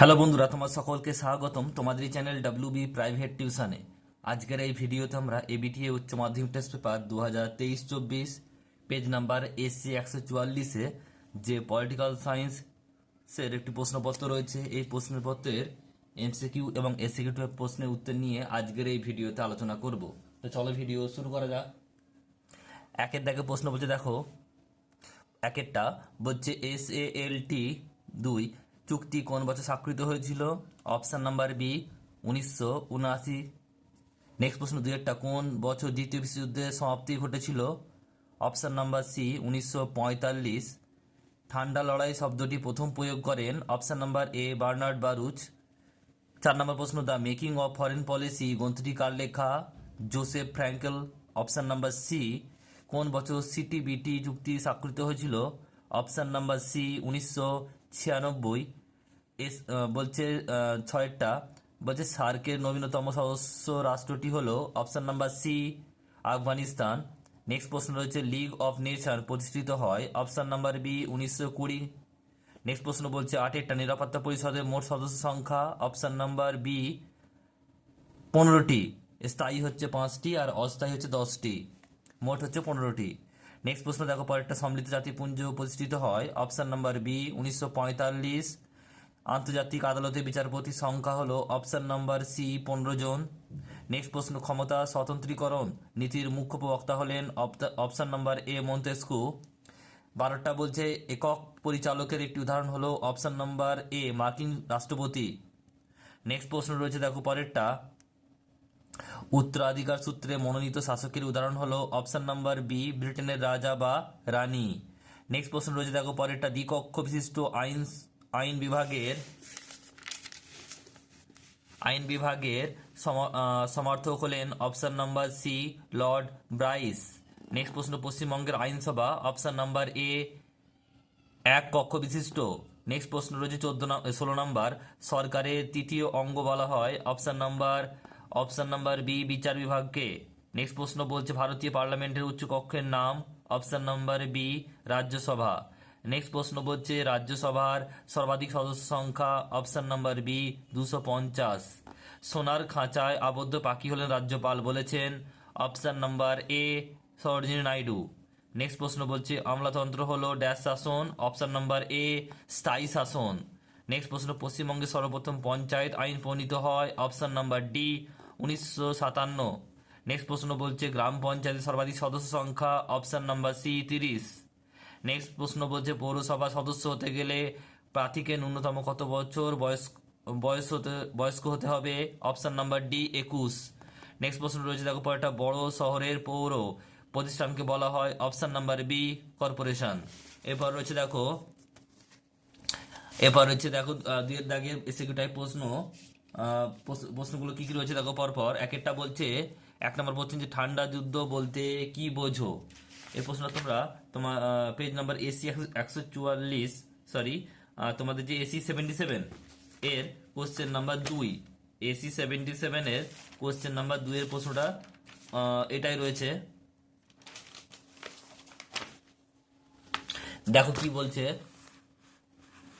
Hello বন্ধুরা, তোমার সকলকে স্বাগতম তোমাদের এই চ্যানেল ডাব্লিউ বি প্রাইভেট টিউশনে আজকের এই ভিডিওতে আমরা এবিটিএ উচ্চ মাধ্যমিক টেস্ট পেপার দু হাজার তেইশ চব্বিশ পেজ নাম্বার এসসি একশো চুয়াল্লিশে যে পলিটিক্যাল সায়েন্সের একটি প্রশ্নপত্র রয়েছে, এই প্রশ্নপত্রের এমসিকিউ এবং এসিকিউ প্রশ্নের উত্তর নিয়ে আজকের এই ভিডিওতে আলোচনা করব। তো চলো ভিডিও শুরু করা যাক। একের দাগে প্রশ্ন বলছে, দেখো, একেরটা বলছে এস এ এল টি দুই চুক্তি কোন বছর স্বাক্ষরিত হয়েছিল? অপশান নাম্বার বি, উনিশশো উনআশি। নেক্সট প্রশ্ন দুই একটা, কোন বছর দ্বিতীয় বিশ্বযুদ্ধের সমাপ্তি ঘটেছিল? অপশান নাম্বার সি, উনিশশো পঁয়তাল্লিশ। ঠান্ডা লড়াই শব্দটি প্রথম প্রয়োগ করেন। Option number A, Bernard Baruch. চার নম্বর প্রশ্ন, the making of foreign policy গ্রন্থটি কার লেখা Joseph Frankel. Option number C, কোন বছর সিটিবিটি চুক্তি স্বাক্ষরিত হয়েছিল? অপশান নাম্বার সি, উনিশশো ছিয়ানব্বই। এস বলছে ছয়টা। বলছে, সার্কের নবীনতম সদস্য রাষ্ট্রটি হলো option number C, Afghanistan. Next প্রশ্ন রয়েছে, লিগ অফ নেশন প্রতিষ্ঠিত হয় অপশন নাম্বার বি, উনিশশো কুড়ি। নেক্সট প্রশ্ন বলছে, আটেরটা নিরাপত্তা পরিষদের মোট সদস্য সংখ্যা অপশন নাম্বার বি, পনেরোটি। স্থায়ী হচ্ছে পাঁচটি আর অস্থায়ী হচ্ছে দশটি। মোট হচ্ছে পনেরোটি। নেক্সট প্রশ্ন দেখো, পরেরটা সম্মিলিত জাতিপুঞ্জ প্রতিষ্ঠিত হয় অপশন নাম্বার বি, উনিশশো পঁয়তাল্লিশ। আন্তর্জাতিক আদালতে বিচারপতির সংখ্যা হলো অপশন নাম্বার সি পনেরো জন। নেক্সট প্রশ্ন, ক্ষমতা স্বতন্ত্রীকরণ নীতির মুখ্য প্রবক্তা হলেন অপশন নাম্বার এ মন্তেস্কু। বারোটা বলছে একক পরিচালকের একটি উদাহরণ হলো অপশন নাম্বার এ মার্কিন রাষ্ট্রপতি। নেক্সট প্রশ্ন রয়েছে, দেখো পরেরটা। উত্তরাধিকার সূত্রে মনোনীত শাসকের উদাহরণ হলো অপশন নাম্বার বি, ব্রিটেনের রাজা বা রানী। নেক্সট প্রশ্ন রয়েছে, দেখো পরেরটা। দ্বিকক্ষ বিশিষ্ট আইন আইন বিভাগের আইন বিভাগের সমর্থক হলেন option number C Lord Bryce. Next প্রশ্ন, পশ্চিমবঙ্গের আইনসভা, অপশন নাম্বার এ এক কক্ষ বিশিষ্ট। নেক্সট প্রশ্ন রয়েছে চোদ্দ ষোলো নাম্বার। সরকারের তৃতীয় অঙ্গ বলা হয়, option number option number B, বিচার বিভাগকে। নেক্সট প্রশ্ন বলছে, ভারতীয় পার্লামেন্টের উচ্চ কক্ষের নাম, option number B, Rajya Sabha. Next প্রশ্ন বলছে, রাজ্যসভার সর্বাধিক সদস্য সংখ্যা অপশন নাম্বার বি দুশো পঞ্চাশ। সোনার খাঁচায় আবদ্ধ পাখি হলেন রাজ্যপাল বলেছেন option number A Sarojini Naidu. Next প্রশ্ন বলছে, আমলাতন্ত্র হলো ড্যাশ শাসন অপশন নাম্বার এ স্থায়ী শাসন। নেক্সট প্রশ্ন, পশ্চিমবঙ্গে সর্বপ্রথম পঞ্চায়েত আইন প্রণীত হয় অপশন নাম্বার ডি উনিশশো সাতান্ন। নেক্সট প্রশ্ন বলছে, গ্রাম পঞ্চায়েতের সর্বাধিক সদস্য সংখ্যা অপশন নাম্বার সি তিরিশ। নেক্সট প্রশ্ন বলছে পৌরসভা সদস্য হতে গেলে প্রার্থীকে ন্যূনতম কত বছর বয়স বয়স হতে বয়স্ক হতে হবে? অপশন নাম্বার ডি একুশ। নেক্সট প্রশ্ন রয়েছে দেখো পরেরটা বড় শহরের পৌর প্রতিষ্ঠানকে বলা হয়। অপশন নাম্বার বি কর্পোরেশন এরপর রয়েছে দেখো এরপর রয়েছে দেখো আহ, দুইয়ের দাগে এসিকিউ টাইপ প্রশ্ন প্রশ্ন- প্রশ্নগুলো কি কি রয়েছে দেখো পরপর। এক একটা বলছে এক নম্বর বলছেন যে ঠান্ডা যুদ্ধ বলতে কি বোঝো? এই প্রশ্নটা তোমরা, তোমার পেজ নাম্বার এসি একশো চুয়াল্লিশ সরি তোমাদের যে এসি সেভেন্টি সেভেন এর কোশ্চেন নাম্বার দুই। এসি সেভেন্টি সেভেনের কোশ্চেন নাম্বার দুইয়ের প্রশ্নটা এটাই রয়েছে। দেখো কি বলছে।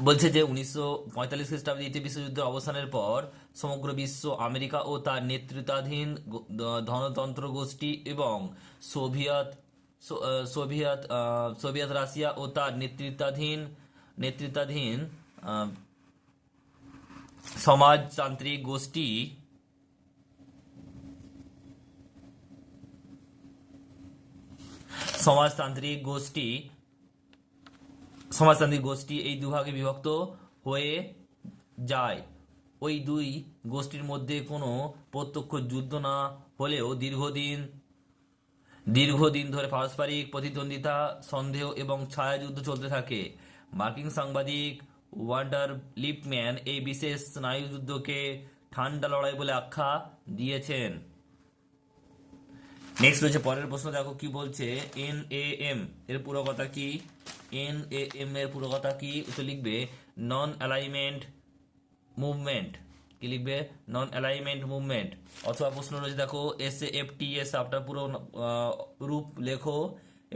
বলছে যে উনিশশো পঁয়তাল্লিশ খ্রিস্টাব্দে দ্বিতীয় অবসানের পর সমগ্র বিশ্ব, আমেরিকা ও তার নেতৃত্বাধীন ধনতন্ত্র গোষ্ঠী এবং সোভিয়েত সোভিয়েত সোভিয়েত রাশিয়া ও তার নেতৃত্বাধীন নেতৃত্বাধীন সমাজতান্ত্রিক গোষ্ঠী সমাজতান্ত্রিক গোষ্ঠী সমাজতান্ত্রিক গোষ্ঠী এই দুভাগে বিভক্ত হয়ে যায়। ওই দুই গোষ্ঠীর মধ্যে কোনো প্রত্যক্ষ যুদ্ধ না হলেও দীর্ঘদিন দীর্ঘদিন ধরে পারস্পরিক প্রতিদ্বন্দ্বিতা, সন্দেহ এবং ছায়াযুদ্ধ চলতে থাকে। মার্কিন সাংবাদিক ওয়ান্ডার লিপম্যান এই বিশেষ স্নায়ুযুদ্ধকে ঠান্ডা লড়াই বলে আখ্যা দিয়েছেন। নেক্সট রয়েছে পরের প্রশ্ন, দেখো কি বলছে। এন এ এম এর পুরো কথা কি? এন এ এম এর পুরো কথা কি? উত্তর লিখবে নন অ্যালাইনমেন্ট মুভমেন্ট কি লিখবে নন অ্যালাইনমেন্ট মুভমেন্ট অথবা প্রশ্ন রয়েছে, দেখো এস এফ টি এস আপনার পুরো রূপ লেখো।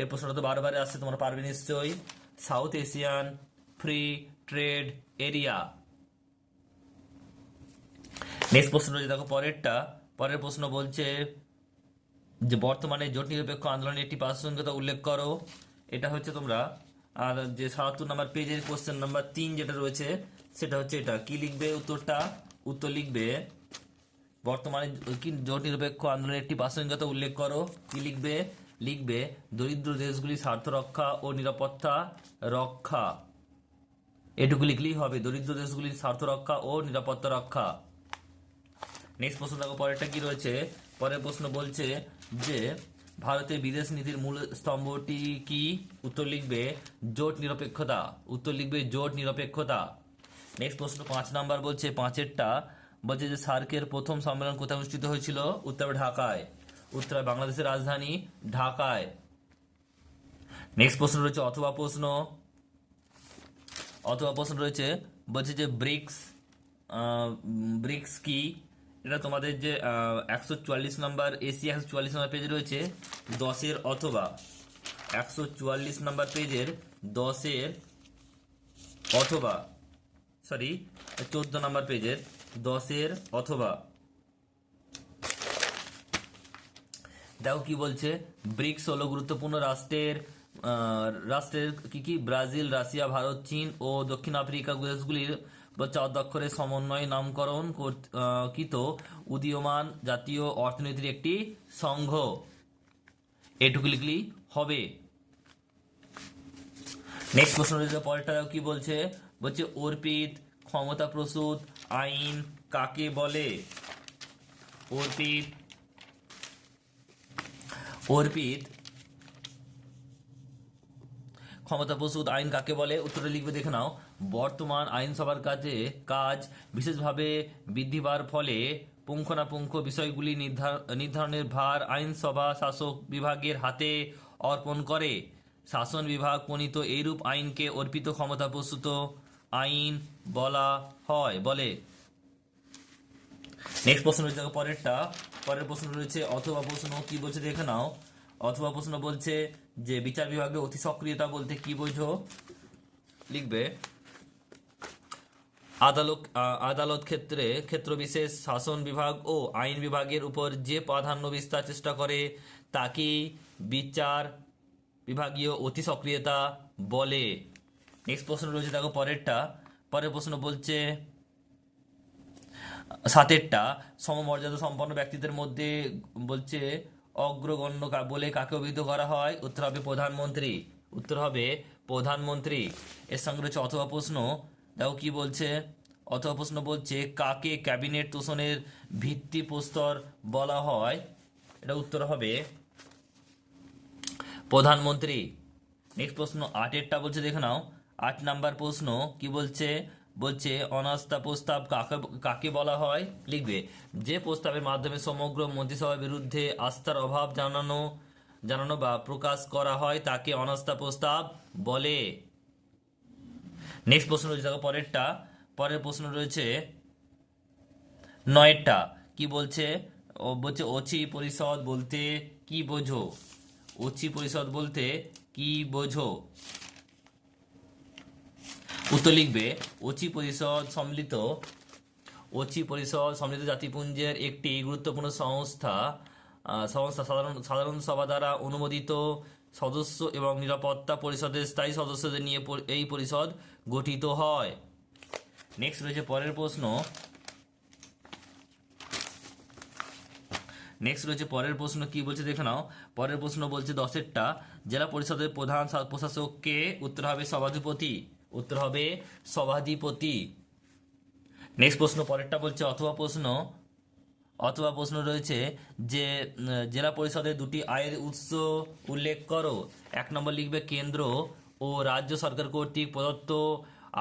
এই প্রশ্নটা তো বারবার আসছে, তোমরা পারবে নিশ্চয়ই। South Asian free trade area next প্রশ্ন রয়েছে, দেখো, পরেরটা। পরের প্রশ্ন বলছে যে, বর্তমানে জোট নিরপেক্ষ আন্দোলনের একটি প্রাসঙ্গিকতা উল্লেখ করো। এটা হচ্ছে তোমরা, আর যে সাতাত্তর নাম্বার পেজের কোশ্চেন নাম্বার তিন যেটা রয়েছে, সেটা হচ্ছে এটা। কি লিখবে উত্তরটা? উত্তর লিখবে, বর্তমানে জোট নিরপেক্ষ আন্দোলনের একটি প্রাসঙ্গিকতা উল্লেখ করো। কি লিখবে? লিখবে, দরিদ্র দেশগুলির স্বার্থ রক্ষা ও নিরাপত্তা রক্ষা। এটুকু লিখলেই হবে, দরিদ্র দেশগুলির স্বার্থ রক্ষা ও নিরাপত্তা রক্ষা। নেক্সট প্রশ্ন দেখো, পরেরটা কি রয়েছে? পরের প্রশ্ন বলছে যে, ভারতের বিদেশ নীতির মূল স্তম্ভটি কি? উত্তর লিখবে, জোট নিরপেক্ষতা। উত্তর লিখবে, জোট নিরপেক্ষতা। নেক্সট প্রশ্ন, পাঁচ নাম্বার বলছে, পাঁচেরটা বলছে যে সার্কের প্রথম সম্মেলন কোথায় অনুষ্ঠিত হয়েছিল? উত্তর ঢাকায়। উত্তর বাংলাদেশের রাজধানী ঢাকায়। নেক্সট প্রশ্ন রয়েছে, অথবা প্রশ্ন অথবা প্রশ্ন রয়েছে, বলছে যে ব্রিক্স ব্রিক্স কি? এটা তোমাদের যে একশো চুয়াল্লিশ নাম্বার, এসি একশো চুয়াল্লিশ নাম্বার পেজ রয়েছে, দশের অথবা। একশো চুয়াল্লিশ নাম্বার পেজের দশের অথবা। সরি চোদ্দ নাম্বার পেজের দশের অথবা। দেখো কি বলছে, ব্রিক্স হলো গুরুত্বপূর্ণ রাষ্ট্রের রাষ্ট্রের কি কি? ব্রাজিল, রাশিয়া, ভারত, চীন ও দক্ষিণ আফ্রিকা দেশগুলির চার দক্ষরের সমন্বয় নামকরণ কর- কৃত উদীয়মান জাতীয় অর্থনীতির একটি সংঘ। এটুকু লিখলেই হবে। নেক্সট প্রশ্ন রয়েছে পরেরটা কি বলছে? বলছে, অর্পিত ক্ষমতা প্রসূত আইন কাকে বলে? অর্পিত অর্পিত ক্ষমতা প্রসূত আইন কাকে বলে? উত্তরে লিখবে, দেখে নাও। বর্তমান আইনসভার কাজে কাজ বিশেষভাবে বৃদ্ধি পাওয়ার ফলে পুঙ্খানুপুঙ্খ বিষয়গুলি নির্ধার- নির্ধারণের ভার আইনসভা শাসক বিভাগের হাতে অর্পণ করে। শাসন বিভাগ প্রণীত এইরূপ আইনকে অর্পিত ক্ষমতা প্রসূত আইন বলা হয়, বলে। নেক্সট প্রশ্ন রয়েছে পরেরটা। পরের প্রশ্ন রয়েছে, অথবা প্রশ্ন কি বলছে দেখে নাও। অথবা প্রশ্ন বলছে যে বিচার বিভাগে অতি সক্রিয়তা বলতে কি বোঝো? লিখবে, আদালত আদালত ক্ষেত্রে ক্ষেত্র বিশেষ শাসন বিভাগ ও আইন বিভাগের উপর যে প্রাধান্য বিস্তার চেষ্টা করে তাকে বিচার বিভাগীয় অতি সক্রিয়তা বলে? নেক্সট প্রশ্ন রয়েছে, দেখো পরেরটা। পরের প্রশ্ন বলছে, সাতেরটা, সমমর্যাদা সম্পন্ন ব্যক্তিদের মধ্যে বলছে, অগ্রগণ্য বলে কাকে অভিহিত করা হয়? উত্তর হবে প্রধানমন্ত্রী। উত্তর হবে প্রধানমন্ত্রী। এর সঙ্গে রয়েছে অথবা প্রশ্ন, দেখো কি বলছে? অথবা প্রশ্ন বলছে, কাকে ক্যাবিনেট তোষণের ভিত্তি প্রস্তর বলা হয়? এটা উত্তর হবে প্রধানমন্ত্রী। নেক্সট প্রশ্ন আটেরটা বলছে, দেখে নাও। আট নাম্বার প্রশ্ন, কি বলছে? বলছে, অনাস্থা প্রস্তাব কাকে কাকে বলা হয়? লিখবে, যে প্রস্তাবের মাধ্যমে সমগ্র মন্ত্রিসভার বিরুদ্ধে আস্থার অভাব জানানো জানানো বা প্রকাশ করা হয়, তাকে অনাস্থা প্রস্তাব বলে। নেক্সট প্রশ্ন রয়েছে, দেখো পরেরটা। পরের প্রশ্ন রয়েছে, নয়টা, কি বলছে? বলছে, অচি পরিষদ বলতে কি বোঝো? অচি পরিষদ বলতে কি বোঝো? উত্তর লিখবে অচি পরিষদ সম্মিলিত অচি পরিষদ সম্মিলিত জাতিপুঞ্জের একটি গুরুত্বপূর্ণ সংস্থা সংস্থা সাধারণ সাধারণ সভা দ্বারা অনুমোদিত সদস্য এবং নিরাপত্তা পরিষদের স্থায়ী সদস্যদের নিয়ে এই পরিষদ গঠিত হয়। নেক্সট রয়েছে পরের প্রশ্ন। নেক্সট রয়েছে পরের প্রশ্ন, কি বলছে দেখে নাও। পরের প্রশ্ন বলছে দশেরটা। জেলা পরিষদের প্রধান প্রশাসককে উত্তর হবে সভাধিপতি। উত্তর হবে সভাধিপতি। নেক্সট প্রশ্ন, পরেরটা বলছে, অথবা প্রশ্ন অথবা প্রশ্ন রয়েছে যে জেলা পরিষদের দুটি আয়ের উৎস উল্লেখ করো। এক নম্বর লিখবে কেন্দ্র ও রাজ্য সরকার কর্তৃক প্রদত্ত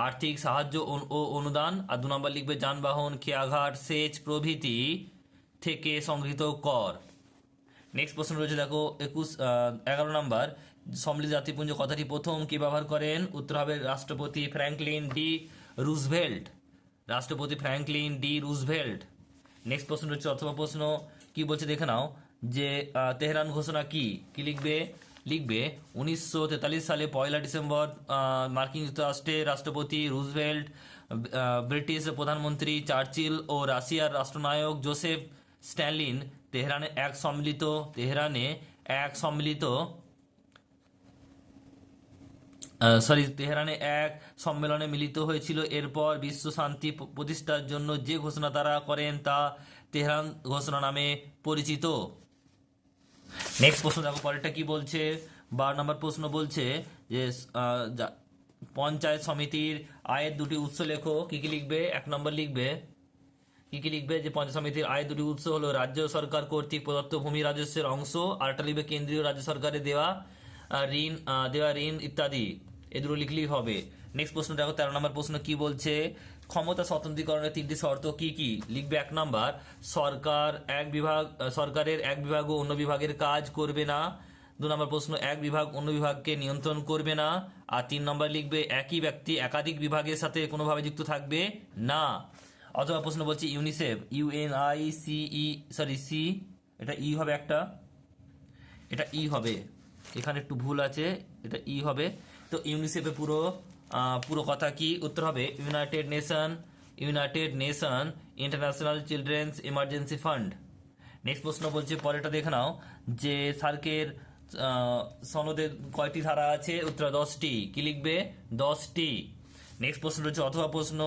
আর্থিক সাহায্য ও অনুদান। আর দু নম্বর লিখবে যানবাহন, খেয়াঘাট, সেচ প্রভৃতি থেকে সংগৃহীত কর। নেক্সট প্রশ্ন রয়েছে, দেখো, একুশ এগারো নম্বর। সম্মিলিত জাতিপুঞ্জ কথাটি প্রথম কি ব্যবহার করেন? উত্তর হবে রাষ্ট্রপতি ফ্র্যাঙ্কলিন ডি রুজভেল্ট। রাষ্ট্রপতি ফ্র্যাঙ্কলিন ডি রুজভেল্ট। নেক্সট প্রশ্ন রয়েছে, অথবা প্রশ্ন কি বলছে দেখে নাও, যে তেহরান ঘোষণা কি? কি লিখবে? লিখবে, উনিশশো তেতাল্লিশ সালে পয়লা ডিসেম্বর মার্কিন যুক্তরাষ্ট্রের রাষ্ট্রপতি রুজভেল্ট ব্রিটিশ প্রধানমন্ত্রী চার্চিল ও রাশিয়ার রাষ্ট্রনায়ক জোসেফ স্ট্যালিন তেহরানে এক সম্মিলিত, তেহরানে এক সম্মিলিত সরি তেহরানে এক সম্মেলনে মিলিত হয়েছিল। এরপর বিশ্ব শান্তি প্রতিষ্ঠার জন্য যে ঘোষণা তারা করেন তা তেহরান ঘোষণা নামে পরিচিত। নেক্সট প্রশ্ন দেখো, পরেরটা কি বলছে? বারো নম্বর প্রশ্ন বলছে যে পঞ্চায়েত সমিতির আয়ের দুটি উৎস লেখো। কি কি লিখবে? এক নম্বর লিখবে কি লিখবে? যে পঞ্চায়েত সমিতির আয় দুটি উৎস হলো রাজ্য সরকার কর্তৃক প্রদত্ত ভূমি রাজস্বের অংশ আর একটা লিখবে কেন্দ্রীয় রাজ্য সরকারের দেওয়া ঋণ দেওয়া ঋণ ইত্যাদি। এ দুটো লিখলেই হবে। নেক্সট প্রশ্ন দেখো, তেরো নম্বর প্রশ্ন কি বলছে? ক্ষমতা স্বতন্ত্রীকরণের তিনটি শর্ত কি কি? লিখবে এক নাম্বার, সরকার এক বিভাগ সরকারের এক বিভাগ ও অন্য বিভাগের কাজ করবে না। দু নম্বর প্রশ্ন, এক বিভাগ অন্য বিভাগকে নিয়ন্ত্রণ করবে না। আর তিন নম্বর লিখবে, একই ব্যক্তি একাধিক বিভাগের সাথে কোনোভাবে যুক্ত থাকবে না। অথবা প্রশ্ন বলছে UNICEF UNI CE sorry C এটা ই হবে একটা, এটা ই হবে, এখানে একটু ভুল আছে, এটা ই হবে, তো ইউনিসেফে পুরো পুরো কথা কি? উত্তর হবে, United Nation United Nation International Children's Emergency Fund. Next প্রশ্ন বলছে, পরেরটা দেখে নাও, যে সার্কের সনদের কয়টি ধারা আছে? উত্তর দশটি, কি লিখবে? দশটি। নেক্সট প্রশ্ন রয়েছে, অথবা প্রশ্ন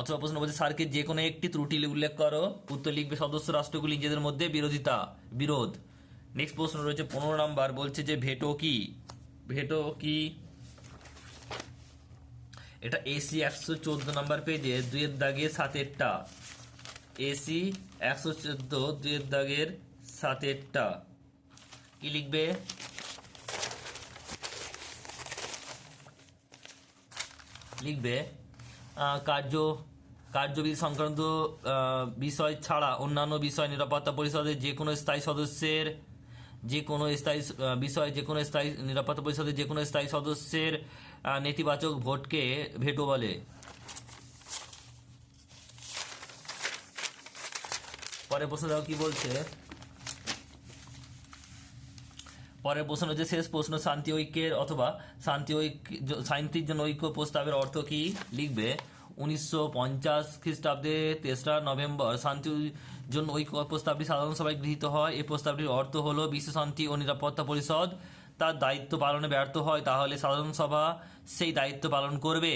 অথবা প্রশ্ন বলছে, স্যারকে যে কোনো একটি ত্রুটি উল্লেখ করো। উত্তর লিখবে সদস্য রাষ্ট্রগুলি নিজেদের মধ্যে বিরোধিতা, বিরোধ। নেক্সট প্রশ্ন রয়েছে, পনেরো নাম্বার, বলছে যে ভেটো কি? ভেটো কি? এটা এসি একশো চোদ্দ নাম্বার পেজে দুইয়ের দাগের সাতেরটা। এসি একশো চোদ্দ, দুইয়ের দাগের সাতেরটা। কি লিখবে? লিখবে কার্য, কার্যবিধি সংক্রান্ত বিষয় ছাড়া অন্যান্য বিষয় নিরাপত্তা পরিষদের যে কোনো স্থায়ী সদস্যের, যে কোনো স্থায়ী বিষয়, যে কোনো স্থায়ী নিরাপত্তা পরিষদের যে কোনো স্থায়ী সদস্যের নেতিবাচক ভোটকে ভেটো বলে। পরে প্রশ্ন কি বলছে? পরের প্রশ্ন হচ্ছে, শেষ প্রশ্ন, শান্তি ঐক্যের অথবা শান্তি ঐক্য শান্তির জন্য ঐক্য প্রস্তাবের অর্থ কি লিখবে? উনিশশো পঞ্চাশ খ্রিস্টাব্দে তেসরা নভেম্বর শান্তির জন্য ঐক্য প্রস্তাবটি সাধারণ সভায় গৃহীত হয়। এই প্রস্তাবটির অর্থ হলো বিশ্ব শান্তি ও নিরাপত্তা পরিষদ। তার দায়িত্ব পালনে ব্যর্থ হয়, তাহলে সাধারণ সভা সেই দায়িত্ব পালন করবে।